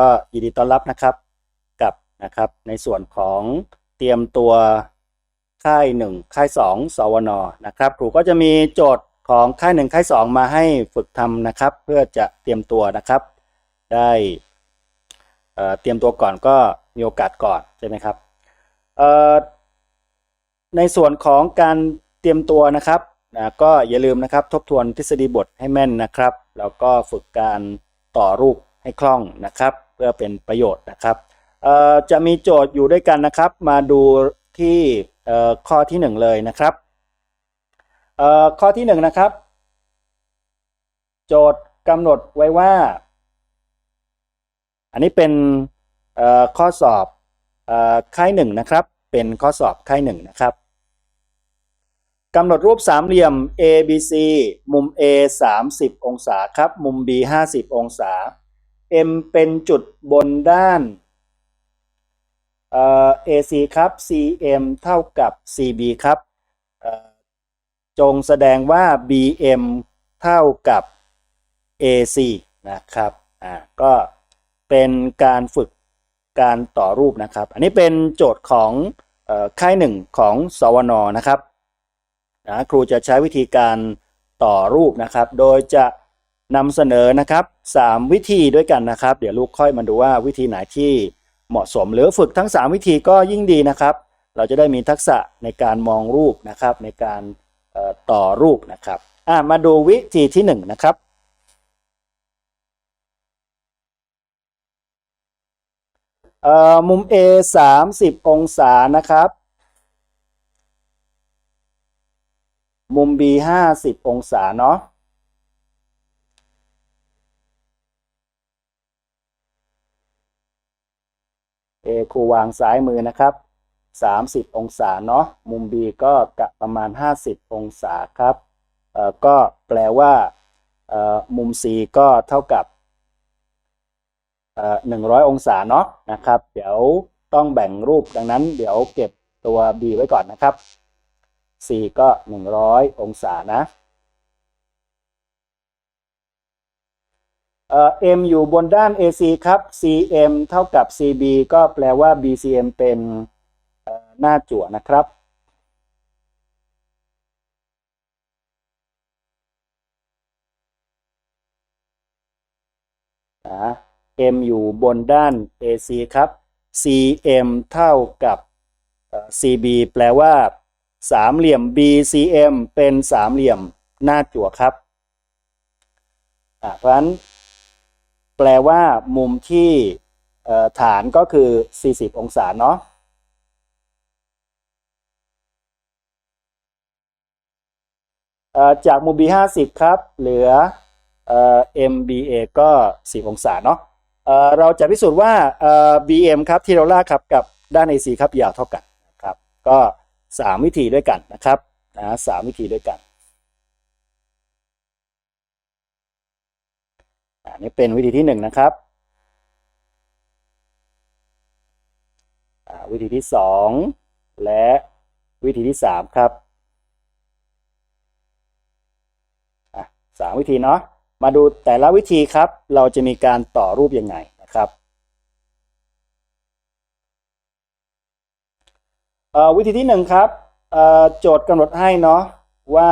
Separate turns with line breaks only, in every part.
ก็ยินดีต้อนรับนะครับกับนะครับในส่วนของเตรียมตัวค่ายหนึ่งค่ายสองสวนนะครับครูก็จะมีโจทย์ของค่ายหนึ่งค่ายสองมาให้ฝึกทำนะครับ เพื่อจะเตรียมตัวนะครับ ได้เตรียมตัวก่อนก็มีโอกาสก่อนใช่ไหมครับในส่วนของการเตรียมตัวนะครับนะก็อย่าลืมนะครับทบทวนทฤษฎีบทให้แม่นนะครับ แล้วก็ฝึกการต่อรูปให้คล่องนะครับ พื่อเป็นประโยชน์นะครับจะมีโจทย์อยู่ด้วยกันนะครับ มาดูที่ข้อที่หนึ่งเลยนะครับข้อที่หนึ่งนะครับ โจทย์กำหนดไว้ว่า อันนี้เป็นข้อสอบเอ่อค่ายหนึ่งนะครับ เป็นข้อสอบค่ายหนึ่งนะครับกำหนดรูปสามเหลี่ยม ABC มุม A 30 องศาครับ มุม B 50 องศา M เป็นจุดบนด้านเอ่อ AC ครับ CM เท่ากับ CB ครับจงแสดงว่า BM เท่ากับ AC นะครับอ่าก็เป็นการฝึกการต่อรูปนะครับ อันนี้เป็นโจทย์ของเอ่อค่ายหนึ่งของสวนนะครับนะครูจะใช้วิธีการต่อรูปนะครับ โดยจะ นำเสนอนะครับ 3 วิธีด้วยกันนะครับ เดี๋ยวลูกค่อยมาดูว่าวิธีไหนที่เหมาะสมหรือฝึกทั้ง 3 วิธีก็ยิ่งดีนะครับ เราจะได้มีทักษะในการมองรูปนะครับ ในการต่อรูปนะครับมาดูวิธีที่ 1 นะครับเอ่อมุม A 30 องศานะครับ มุม B 50 องศาเนาะ A ครูวางซ้ายมือนะครับ 30 องศาเนาะมุม B ก็กะประมาณ 50 องศาครับเอ่อก็แปลว่าเอ่อมุม C ก็เท่ากับเอ่อหนึ่งร้อยองศาเนาะนะครับ เดี๋ยวต้องแบ่งรูปดังนั้น เดี๋ยวเก็บตัว b ไว้ก่อนนะครับ c ก็หนึ่งร้อยองศานะ เอ่อ m อยู่บนด้าน ac ครับ cm เท่ากับ cb ก็แปลว่า bcm เป็นหน้าจั่วนะครับนะ m อยู่บนด้าน AC ครับ cm เท่ากับ cb แปลว่า สามเหลี่ยม BCM เป็นสามเหลี่ยมหน้าจั่วครับ เพราะฉะนั้น แปลว่ามุมที่ฐานก็คือ 40 องศาเนาะจากมุม B 50ครับ เหลือ MBA ก็ 10 องศาเนาะเราจะพิสูจน์ว่า BM ครับที่เราลากครับกับด้าน AC ครับยาวเท่ากันนะครับ ก็ 3 วิธีด้วยกันนะครับนะสามวิธีด้วยกัน นนี้เป็นวิธีที่1นะครับ วิธีที่2และวิธีที่3ครับสามวิธีเนาะ มาดูแต่ละวิธีครับ เราจะมีการต่อรูปยังไงนะครับวิธีที่หนึ่งครับโจทย์กำหนดให้เนาะว่า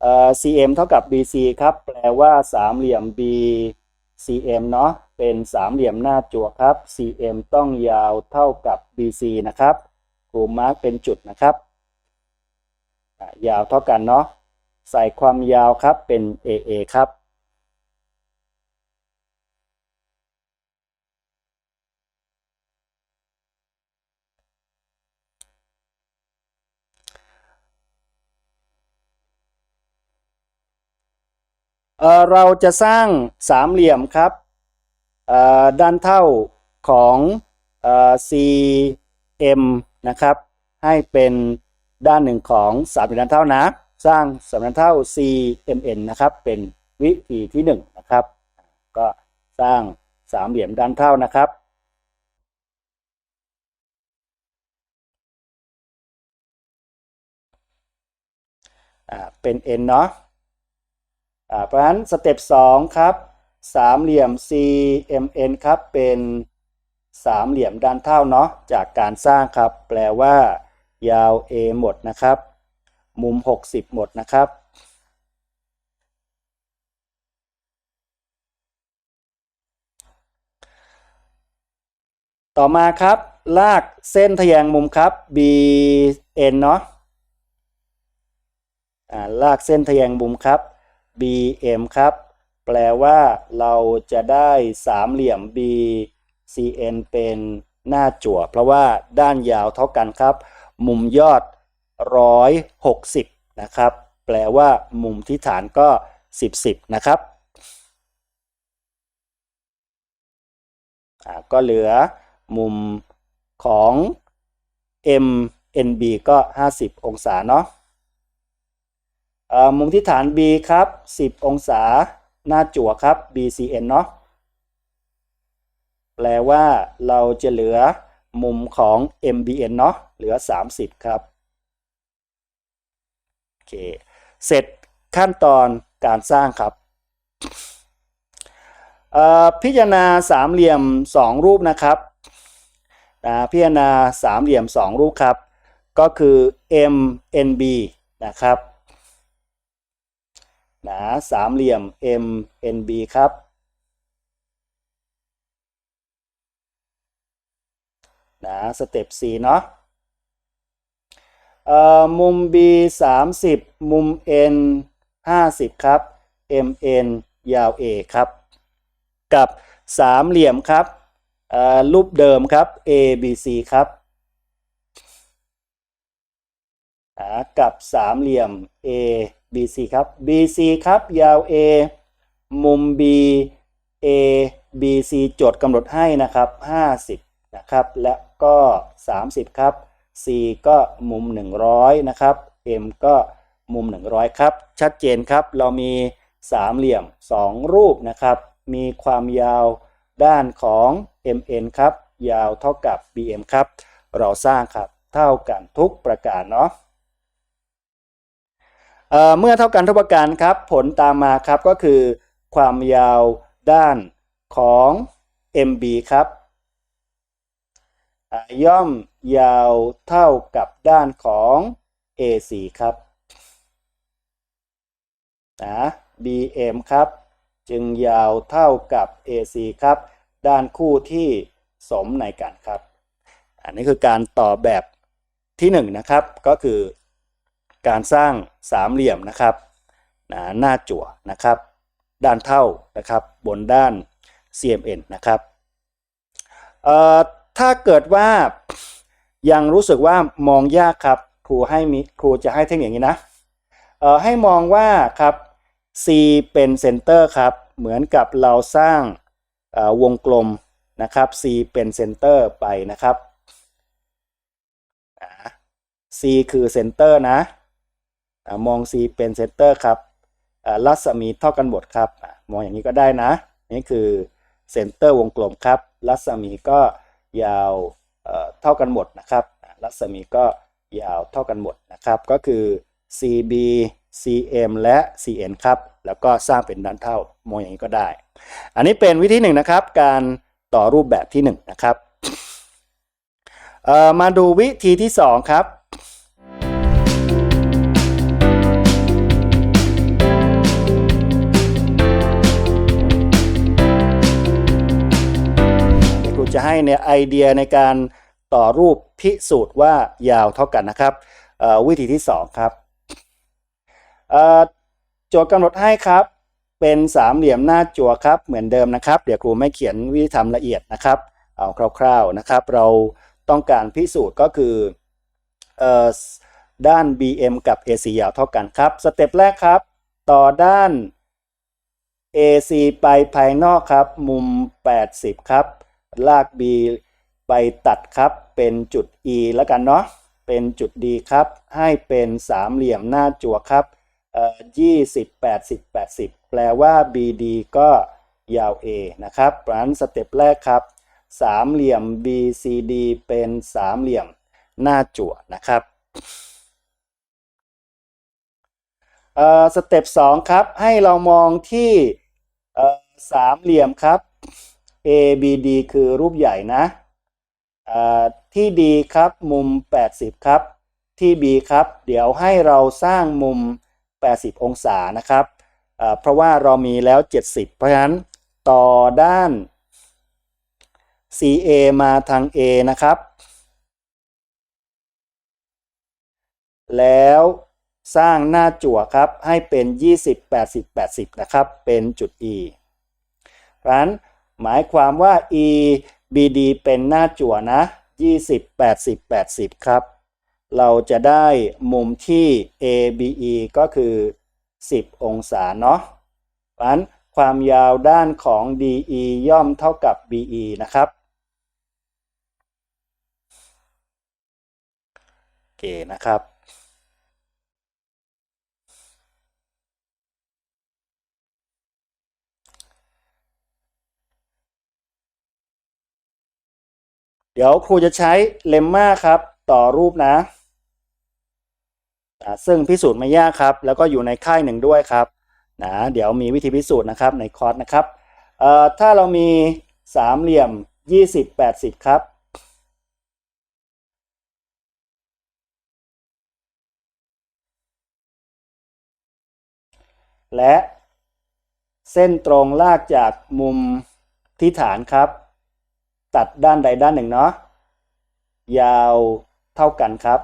เอ่อ cm เท่ากับ bc ครับ แปลว่าสามเหลี่ยม bcm เนาะเป็นสามเหลี่ยมหน้าจั่วครับ cm ต้องยาวเท่ากับ bc นะครับครูมาร์กเป็นจุดนะครับ ยาวเท่ากันเนาะใส่ความยาวครับเป็น aa ครับ เราจะสร้างสามเหลี่ยมครับด้านเท่าของเอ่อ CM นะครับ ให้เป็นด้านหนึ่งของสามเหลี่ยมด้านเท่านะ สร้างสามเหลี่ยมด้านเท่า CMN นะครับ เป็นวิธีที่หนึ่งนะครับ ก็สร้างสามเหลี่ยมด้านเท่านะครับเป็น n เนาะ เพราะฉะนั้นสเต็ป2ครับสามเหลี่ยม CMN ครับเป็นสามเหลี่ยมด้านเท่าเนาะจากการสร้างครับ แปลว่า ยาว A หมดนะครับ มุม 60 หมดนะครับ ต่อมาครับ ลากเส้นทะแยงมุมครับ BN เนาะลากเส้นทะแยงมุมครับ BM ครับ แปลว่าเราจะได้สามเหลี่ยม BCN เป็นหน้าจั่ว เพราะว่าด้านยาวเท่ากันครับ มุมยอด 160 นะครับ แปลว่ามุมที่ฐานก็ 10 10 นะครับก็เหลือมุมของ MNB ก็ 50 องศาเนาะ มุมที่ฐาน B ครับ 10 องศาหน้าจั่วครับ BCN เนาะแปลว่าเราจะเหลือมุมของ MBN เนาะเหลือ 30 ครับโอเคเสร็จขั้นตอนการสร้างครับพิจารณาสามเหลี่ยม 2 รูปนะครับพิจารณาสามเหลี่ยม 2 รูปครับ ก็คือ MNB นะครับ นะสามเหลี่ยม MNB ครับนะสเต็ป4เนาะมุม B 30 มุม N 50 ครับ MN ยาว A ครับ กับสามเหลี่ยมครับรูปเดิมครับ ABC ครับกับสามเหลี่ยม bc ครับ BC ครับ ยาว A มุม B A BC โจทย์กำหนดให้นะครับ 50 นะครับ และก็ 30 ครับ C ก็มุม 100 นะครับ M ก็มุม 100 ครับ ชัดเจนครับ เรามีสามเหลี่ยม 2 รูปนะครับ มีความยาวด้านของ MN ครับ ยาวเท่ากับ BM ครับ เราสร้างครับ เท่ากันทุกประการเนาะ เมื่อเท่ากันทุกประการครับ ผลตามมาครับก็คือ ความยาวด้านของ MB ครับย่อมยาวเท่ากับด้านของ AC ครับนะ BM ครับ จึงยาวเท่ากับ AC ครับ ด้านคู่ที่สมในกันครับ อันนี้คือการต่อแบบที่ 1นงนะครับ ก็คือ การสร้างสามเหลี่ยมนะครับหน้าจั่วนะครับ ด้านเท่านะครับบนด้าน CMN นะครับถ้าเกิดว่ายังรู้สึกว่ามองยากครับครูให้มีครูจะให้เทคนิคอย่างนี้นะให้มองว่าครับ C เป็นเซนเตอร์ครับเหมือนกับเราสร้างวงกลมนะครับ C เป็นเซนเตอร์ไปนะครับ C คือเซนเตอร์นะ มอง C เป็นเซนเตอร์ครับรัศมีเท่ากันหมดครับอมองอย่างนี้ก็ได้นะ นี่คือเซนเตอร์วงกลมครับรัศมีก็ยาวเท่ากันหมดนะครับรัศมีก็ยาวเท่ากันหมดนะครับ ก็คือ CB CM และ CN ครับ แล้วก็สร้างเป็นด้านเท่ามองอย่างนี้ก็ได้ อันนี้เป็นวิธีหนึ่งนะครับ การต่อรูปแบบที่หนึ่งนะครับมาดูวิธีที่สองครับ จะให้ในไอเดียในการต่อรูปพิสูจน์ว่ายาวเท่ากันนะครับวิธีที่สองครับโจทย์กำหนดให้ครับ เป็นสามเหลี่ยมหน้าจั่วครับ เหมือนเดิมนะครับ เดี๋ยวครูไม่เขียนวิธีทำละเอียดนะครับเอาคร่าวๆนะครับ เราต้องการพิสูจน์ก็คืออด้าน BM กับ AC ยาวเท่ากันครับ สเต็ปแรกครับ ต่อด้าน AC ไปภายนอกครับ มุม 80 ครับ ลาก B ไปตัดครับเป็นจุด E แล้วกันเนาะเป็นจุด D ครับ ให้เป็นสามเหลี่ยมหน้าจั่วครับเอ่อ20 80 80แปลว่า BD ก็ยาว A นะครับเพราะนั้นสเต็ปแรกครับสามเหลี่ยม BCD เป็นสามเหลี่ยมหน้าจั่วนะครับเอ่อสเต็ป2ครับให้เรามองที่เอ่อสามเหลี่ยมครับ ABD คือรูปใหญ่นะที่ D ครับมุม 80 ครับ ที่ B ครับ เดี๋ยวให้เราสร้างมุม 80 องศานะครับ เพราะว่าเรามีแล้ว 70 เพราะฉะนั้นต่อด้าน CA มาทาง A นะครับ แล้วสร้างหน้าจั่วครับให้เป็น 20 80 80 นะครับ เป็นจุด E เพราะฉะนั้น หมายความว่า E BD เป็นหน้าจั่วนะ 20 80 80 ครับ เราจะได้มุมที่ ABE ก็คือ 10 องศาเนาะเพราะฉะนั้นความยาวด้านของ DE ย่อมเท่ากับ BE นะครับ โอเคนะครับ เดี๋ยวครูจะใช้เลมม่าครับ ต่อรูปนะ ซึ่งพิสูจน์ไม่ยากครับ แล้วก็อยู่ในค่ายหนึ่งด้วยครับนะเดี๋ยวมีวิธีพิสูจน์นะครับในคอร์สนะครับถ้าเรามีสามเหลี่ยม 20 80 ครับ และเส้นตรงลากจากมุมที่ฐานครับ ตัดด้านใดด้านหนึ่งเนาะยาวเท่ากันครับ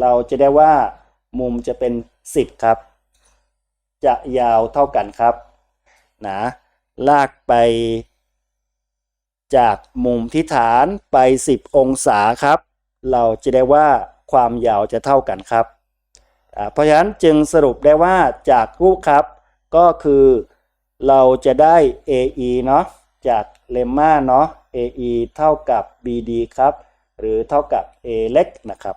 เราจะได้ว่ามุมจะเป็น 10 ครับ จะยาวเท่ากันครับนะลากไป จากมุมที่ฐานไป 10 องศาครับ เราจะได้ว่าความยาวจะเท่ากันครับ เพราะฉะนั้นจึงสรุปได้ว่าจากรูปครับ ก็คือเราจะได้ AE เนาะจาก เลมม่าเนาะ AE เท่ากับ BD ครับ หรือเท่ากับ A เล็กนะครับ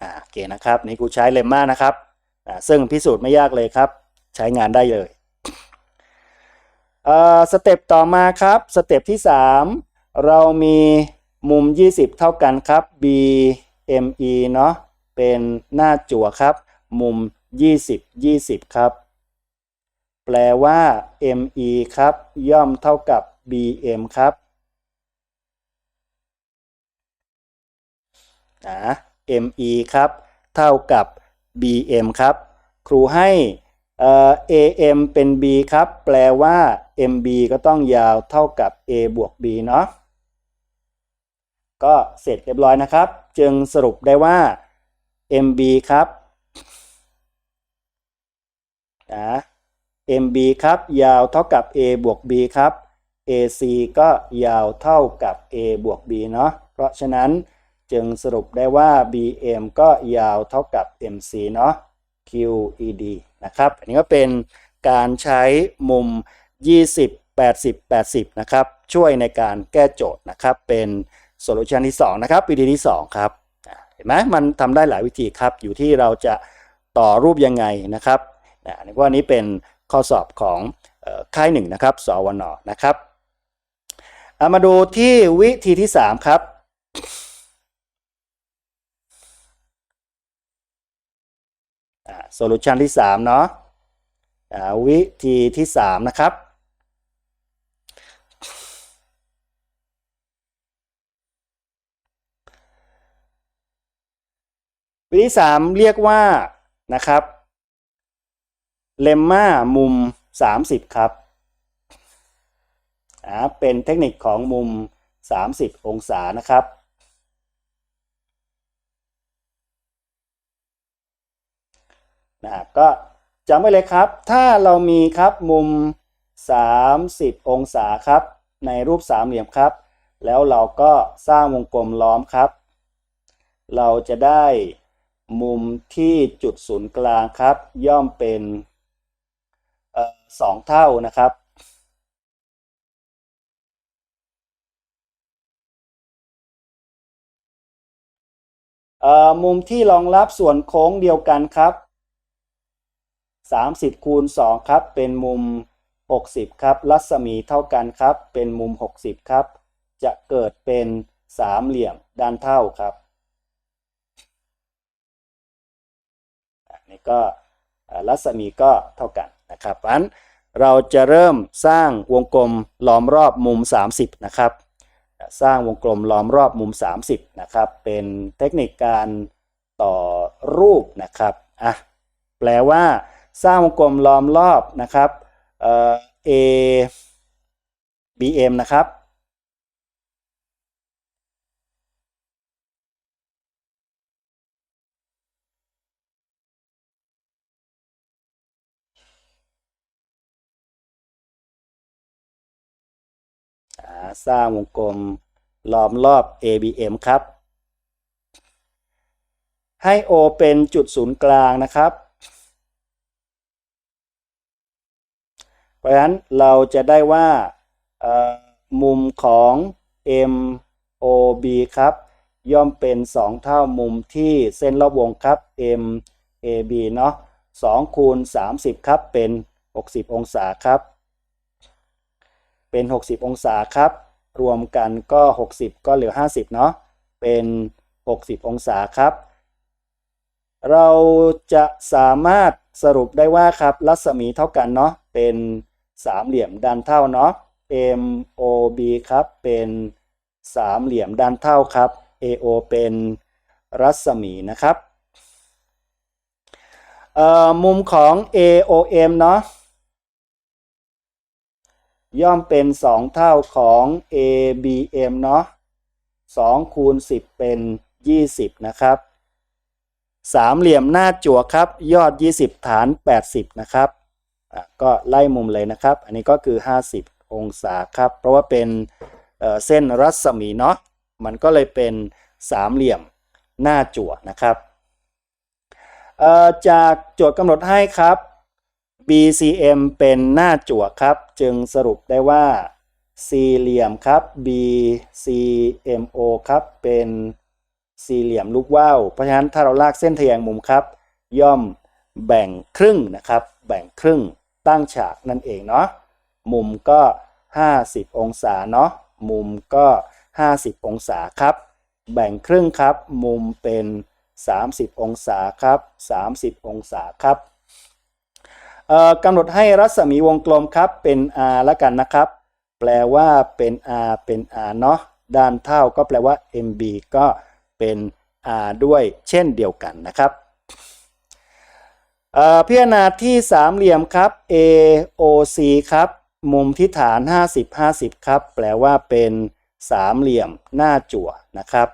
อ่าโอเคนะครับ นี่กูใช้เลมม่านะครับอ่าซึ่งพิสูจน์ไม่ยากเลยครับ ใช้งานได้เลยเอ่อสเต็ปต่อมาครับ สเต็ปที่ 3 เรามีมุม 20 เท่ากันครับ BME เนาะ เป็นหน้าจั่วครับ มุม 20 20 ครับ แปลว่า ME ครับ ย่อมเท่ากับ BM ครับนะ ME ครับ เท่ากับ BM ครับ ครูให้ AM เป็น B ครับ แปลว่า MB ก็ต้องยาวเท่ากับ A บวก B เนาะก็เสร็จเรียบร้อยนะครับ จึงสรุปได้ว่า MB ครับนะ MB ครับ ยาวเท่ากับ A บวก B ครับ AC ก็ยาวเท่ากับ A บวก B เนาะเพราะฉะนั้นจึงสรุปได้ว่า BM ก็ยาวเท่ากับ MC เนาะ QED นะครับ อันนี้ก็เป็นการใช้มุม 20 80 80 นะครับ ช่วยในการแก้โจทย์นะครับ เป็นโซลูชันที่ 2 นะครับ วิธีที่ 2 ครับ เห็นไหมมันทำได้หลายวิธีครับ อยู่ที่เราจะต่อรูปยังไงนะครับอันนี้ว่านี้เป็น ข้อสอบของออค่ายหนึ่งนะครับ สวนนะครับเอามาดูที่วิธีที่ 3 ครับ โซลูชันที่ 3 เนาะวิธีที่ 3 นะครับ วิธีที่3เรียกว่านะครับ เลมม่ามุม 30 ครับอ่าเป็นเทคนิคของมุม 30 องศานะครับ นะก็จำไว้เลยครับ ถ้าเรามีครับมุม 30 องศาครับ ในรูปสามเหลี่ยมครับ แล้วเราก็สร้างวงกลมล้อมครับ เราจะได้มุมที่จุดศูนย์กลางครับ ย่อมเป็น สองเท่านะครับ มุมที่รองรับส่วนโค้งเดียวกันครับ 30คูณ2ครับ เป็นมุม 60 ครับ รัศมีเท่ากันครับ เป็นมุม 60 ครับ จะเกิดเป็นสามเหลี่ยมด้านเท่าครับอันนี้ก็รัศมีก็เท่ากัน นะครับอันเราจะเริ่มสร้างวงกลมล้อมรอบมุม 30 นะครับ สร้างวงกลมล้อมรอบมุม 30 นะครับ เป็นเทคนิคการต่อรูปนะครับอะแปลว่า สร้างวงกลมล้อมรอบนะครับเอ่อ A BM นะครับ สร้างวงกลมล้อมรอบ ABM ครับ ให้ O เป็นจุดศูนย์กลางนะครับ เพราะฉะนั้นเราจะได้ว่ามุมของ MOB ครับ ย่อมเป็น 2 เท่ามุมที่เส้นรอบวงครับ MAB เนาะ2คูณ30 ครับเป็น 60 องศาครับ เป็น 60 องศาครับ รวมกันก็ 60 ก็เหลือ 50 เนาะ เป็น 60 องศาครับ เราจะสามารถสรุปได้ว่าครับรัศมีเท่ากันเนาะ เป็นสามเหลี่ยมด้านเท่าเนาะ MOB ครับเป็นสามเหลี่ยมด้านเท่าครับ AO เป็นรัศมีนะครับมุมของ AOM เนาะ ย่อมเป็น 2 เท่าของ ABM เนาะ2คูณ10 เป็น 20 นะครับ สามเหลี่ยมหน้าจั่วครับ ยอด 20 ฐาน 80 นะครับอะก็ไล่มุมเลยนะครับ อันนี้ก็คือ 50 องศาครับ เพราะว่าเป็นเอ่อเส้นรัศมีเนาะ มันก็เลยเป็นสามเหลี่ยมหน้าจั่วนะครับเอ่อจากโจทย์กำหนดให้ครับ BCM เป็นหน้าจั่วครับ จึงสรุปได้ว่า สี่เหลี่ยมครับ BCMO ครับ เป็นสี่เหลี่ยมลูกว่าว เพราะฉะนั้นถ้าเราลากเส้นทะแยงมุมครับ ย่อมแบ่งครึ่งนะครับ แบ่งครึ่งตั้งฉากนั่นเองเนาะ มุมก็ 50 องศาเนาะ มุมก็ 50 องศาครับ แบ่งครึ่งครับ มุมเป็น 30 องศาครับ 30 องศาครับ กำหนดให้รัศมีวงกลมครับเป็น r แล้วกันนะครับ แปลว่าเป็น r เป็น r เนาะด้านเท่าก็แปลว่า mb ก็เป็น r ด้วยเช่นเดียวกันนะครับพิจารณาที่สามเหลี่ยมครับ AOC ครับ มุมที่ฐาน 50 50 ครับ แปลว่าเป็นสามเหลี่ยมหน้าจั่วนะครับ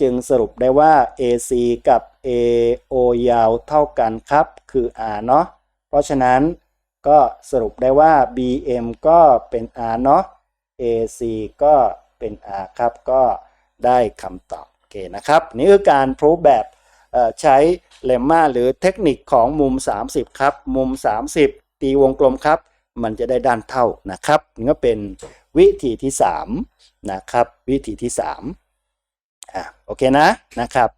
จึงสรุปได้ว่า AC กับ AO ยาวเท่ากันครับ คือ R เนาะ เพราะฉะนั้นก็สรุปได้ว่า BM ก็เป็น R เนาะ AC ก็เป็น R ครับ ก็ได้คำตอบโอเคนะครับ นี่คือการพรูฟแบบใช้เลมมาหรือเทคนิคของมุม 30 ครับ มุม 30 ตีวงกลมครับ มันจะได้ด้านเท่านะครับนี่ก็เป็นวิธีที่ 3 นะครับ วิธีที่3อะโอเคนะนะครับ